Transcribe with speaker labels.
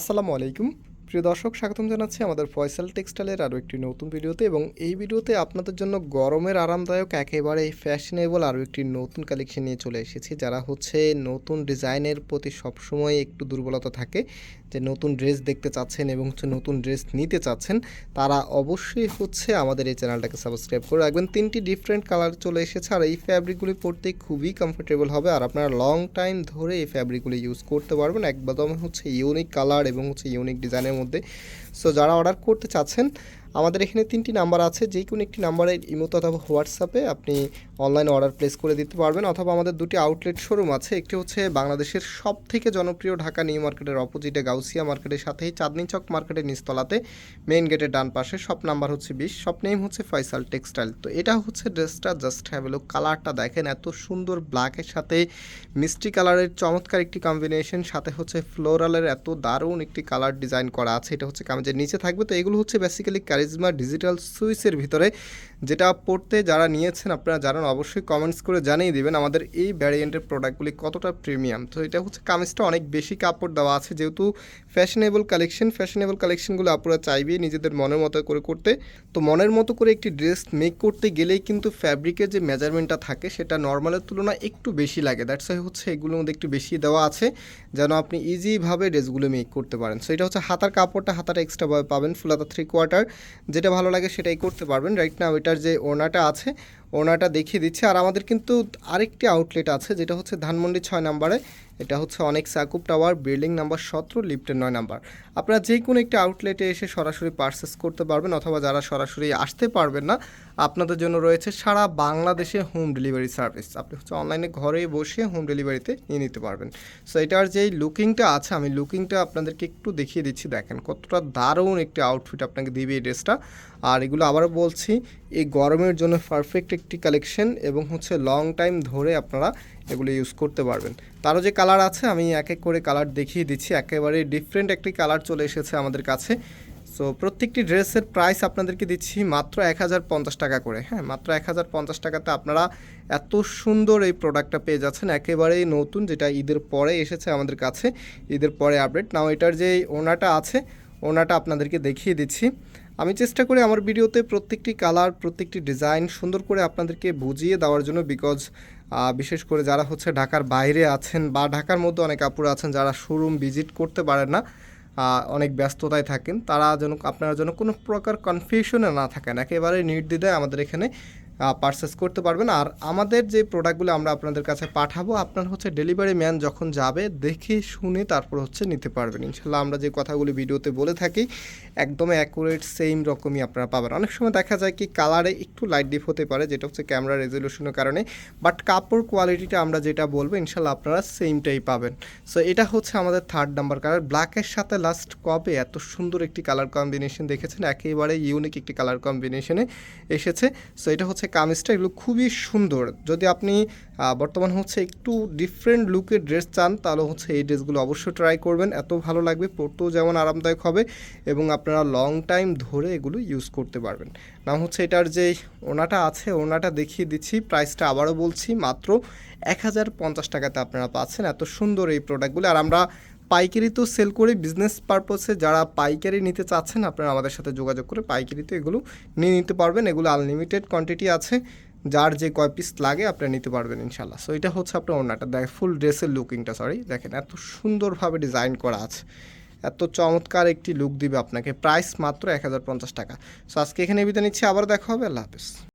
Speaker 1: আসসালামু আলাইকুম। প্রিয় দর্শক, স্বাগতম জানাচ্ছি আমাদের ফয়সাল টেক্সটাইলের আরও একটি নতুন ভিডিওতে এবং এই ভিডিওতে আপনাদের জন্য গরমের আরামদায়ক, একেবারে ফ্যাশনেবল আরও একটি নতুন কালেকশন নিয়ে চলে এসেছি, যারা হচ্ছে নতুন ডিজাইনের প্রতি সবসময় একটু দুর্বলতা থাকে। যে নতুন ড্রেস দেখতে চাচ্ছেন এবং হচ্ছে নতুন ড্রেস নিতে চাচ্ছেন, তারা অবশ্যই হচ্ছে আমাদের এই চ্যানেলটাকে সাবস্ক্রাইব করে রাখবেন। তিনটি ডিফারেন্ট কালার চলে এসেছে আর এই ফ্যাব্রিকগুলি পরতে খুবই কমফোর্টেবল হবে আর আপনারা লং টাইম ধরে এই ফ্যাব্রিকগুলি ইউজ করতে পারবেন। একদম হচ্ছে ইউনিক কালার এবং হচ্ছে ইউনিক ডিজাইনের মধ্যে। সো যারা অর্ডার করতে চাচ্ছেন আমাদের এখানে তিনটি নাম্বার আছে, যে কোনো একটি নাম্বারে ইমোতে অথবা হোয়াটসঅ্যাপে আপনি অনলাইন অর্ডার প্লেস করে দিতে পারবেন অথবা আমাদের দুটি আউটলেট শোরুম আছে, একটি হচ্ছে বাংলাদেশের সব থেকে জনপ্রিয় ঢাকা নিউ মার্কেটের অপোজিটে গাউসিয়া মার্কেটের সাথেই চাঁদনি চক মার্কেটের নিচতলাতে মেইন গেটের ডান পাশে, শপ নাম্বার হচ্ছে বিশ, শপ নেম হচ্ছে ফয়সাল টেক্সটাইল। তো এটা হচ্ছে ড্রেসটা, জাস্ট হ্যাভ কালারটা দেখেন এত সুন্দর ব্ল্যাকের সাথে, মিষ্টি কালারের চমৎকার একটি কম্বিনেশন সাথে হচ্ছে ফ্লোরালের এত দারুণ একটি কালার ডিজাইন করা আছে, এটা হচ্ছে কামেজের নিচে থাকবে। তো এগুলো হচ্ছে বেসিক্যালি কারিজমা ডিজিটাল সুইসের ভিতরে যেটা পড়তে যারা নিয়েছেন আপনারা জানান, অবশ্যই কমেন্টস করে জানিয়ে দিবেন আমাদের এই ভ্যারিয়েন্টের প্রোডাক্টগুলি কতটা প্রিমিয়াম তো এটা হচ্ছে কামিজটা অনেক বেশি কাপড় দেওয়া আছে, যেহেতু ফ্যাশনেবল কালেকশন ফ্যাশনেবল কালেকশনগুলো আপনারা চাইবে নিজেদের মনের মতো করে করতে। তো মনের মতো করে একটি ড্রেস মেক করতে গেলেই কিন্তু ফ্যাব্রিকের যে মেজারমেন্টটা থাকে, সেটা নর্মালের তুলনায় একটু বেশি লাগে। দ্যাটস ওয়াই হচ্ছে এগুলোর মধ্যে একটু বেশি দেওয়া আছে, যেন আপনি ইজিভাবে ড্রেসগুলো মেক করতে পারেন। সো এটা হচ্ছে হাতার কাপড়টা হাতাটা এক্সট্রা পাবেন ফুল হাতা থ্রি কোয়ার্টার যেটা ভালো লাগে সেটাই করতে পারবেন। রাইট না এটার যে ওনাটা আছে ওনাটা দেখিয়ে দিচ্ছে। আর আমাদের কিন্তু আরেকটি আউটলেট আছে, যেটা হচ্ছে ধানমন্ডি ছয় নাম্বারে। এটা হচ্ছে অনেক সাকুব টাওয়ার বিল্ডিং নাম্বার সতেরো লিফটের নয় নাম্বার। আপনারা যে কোনো একটি আউটলেটে এসে সরাসরি পার্সেস করতে পারবেন, অথবা যারা সরাসরি আসতে পারবেন না, আপনাদের জন্য রয়েছে সারা বাংলাদেশে হোম ডেলিভারি সার্ভিস আপনি হচ্ছে অনলাইনে ঘরে বসে হোম ডেলিভারিতে নিয়ে নিতে পারবেন। সো এটার যেই লুকিংটা আছে, আমি লুকিংটা আপনাদেরকে একটু দেখিয়ে দিচ্ছি, দেখেন কতটা দারুণ একটি আউটফিট আপনাকে দিবে এই ড্রেসটা আর এগুলো আবারও বলছি, এই গরমের জন্য পারফেক্ট একটি কালেকশন এবং হচ্ছে লং টাইম ধরে আপনারা এগুলো ইউজ করতে পারবেন। তারও যে কালার আছে, আমি এক এক করে কালার দেখিয়ে দিচ্ছি। একেবারে ডিফারেন্ট একটি কালার চলে এসেছে আমাদের কাছে। সো প্রত্যেকটি ড্রেসের প্রাইস আপনাদেরকে দিচ্ছি মাত্র এক হাজার পঞ্চাশ টাকা করে। হ্যাঁ মাত্র এক হাজার পঞ্চাশ টাকাতে আপনারা এত সুন্দর এই প্রোডাক্টটা পেয়ে যাচ্ছেন। একেবারেই নতুন, যেটা ঈদের পরে এসেছে আমাদের কাছে, ঈদের পরে আপডেট নাও এটার যে ওনাটা আছে ওনাটা আপনাদেরকে দেখিয়ে দিচ্ছি। আমি চেষ্টা করি আমার ভিডিওতে প্রত্যেকটি কালার, প্রত্যেকটি ডিজাইন সুন্দর করে আপনাদেরকে বুঝিয়ে দেওয়ার জন্য বিকজ বিশেষ করে যারা হচ্ছে ঢাকার বাইরে আছেন বা ঢাকার মধ্যে অনেক আপুরা আছেন যারা শোরুম ভিজিট করতে পারেন না অনেক ব্যস্ততায় থাকেন, তারা যেন, আপনারা যেন কোনো প্রকার কনফিউশনে না থাকেন। একেবারে নির্দ্বিধায় আমাদের এখানে পারচেস করতে পারবেন। আর আমাদের যে প্রোডাক্টগুলো আমরা আপনাদের কাছে পাঠাবো, আপনার হচ্ছে ডেলিভারি ম্যান যখন যাবে, দেখে শুনে তারপর হচ্ছে নিতে পারবেন। ইনশাল্লাহ আমরা যে কথাগুলি ভিডিওতে বলে থাকি, একদম অ্যাকুরেট সেম রকমই আপনারা পাবেন। অনেক সময় দেখা যায় কি কালারে একটু লাইট ডিপ হতে পারে, যেটা হচ্ছে ক্যামেরা রেজলিউশনের কারণে। বাট কাপড় কোয়ালিটিটা আমরা যেটা বলব, ইনশাল্লাহ আপনারা সেমটাই পাবেন। সো এটা হচ্ছে আমাদের থার্ড নাম্বার কালার ব্ল্যাকের সাথে লাস্ট কবে এত সুন্দর একটি কালার কম্বিনেশন দেখেছেন? একেবারে ইউনিক একটি কালার কম্বিনেশনে এসেছে। সো এটা হচ্ছে কামিজটা, এগুলো খুবই সুন্দর। যদি আপনি বর্তমান হচ্ছে একটু ডিফারেন্ট লুকের ড্রেস চান, তাহলে হচ্ছে এই ড্রেসগুলো অবশ্যই ট্রাই করবেন। এত ভালো লাগবে, পরতেও যেমন আরামদায়ক হবে এবং আপনারা লং টাইম ধরে এগুলো ইউজ করতে পারবেন। নাম হচ্ছে এটার যে ওনাটা আছে, ওনাটা দেখিয়ে দিচ্ছি প্রাইসটা আবারও বলছি, মাত্র এক হাজার পঞ্চাশ টাকাতে আপনারা পাচ্ছেন। এত সুন্দর এই প্রোডাক্টগুলো আর আমরা পাইকারি তো সেল করে বিজনেস পারপসে যারা পাইকারি নিতে চাচ্ছেন, আপনারা আমাদের সাথে যোগাযোগ করে পাইকারিতে এগুলো নিয়ে নিতে পারবেন। এগুলো আনলিমিটেড কোয়ান্টিটি আছে, যার যে কয় পিস লাগে আপনারা নিতে পারবেন ইনশাল্লাহ সো এটা হচ্ছে আপনার ওনাটা দেখ ফুল ড্রেসের লুকিংটা সরি দেখেন, এত সুন্দরভাবে ডিজাইন করা আছে। এত চমৎকার একটি লুক দিবে আপনাকে। প্রাইস মাত্র এক হাজার পঞ্চাশ টাকা। সো আজকে এখানে বিদায় নিচ্ছি। আবার দেখা হবে। আল্লাহ হাফিজ।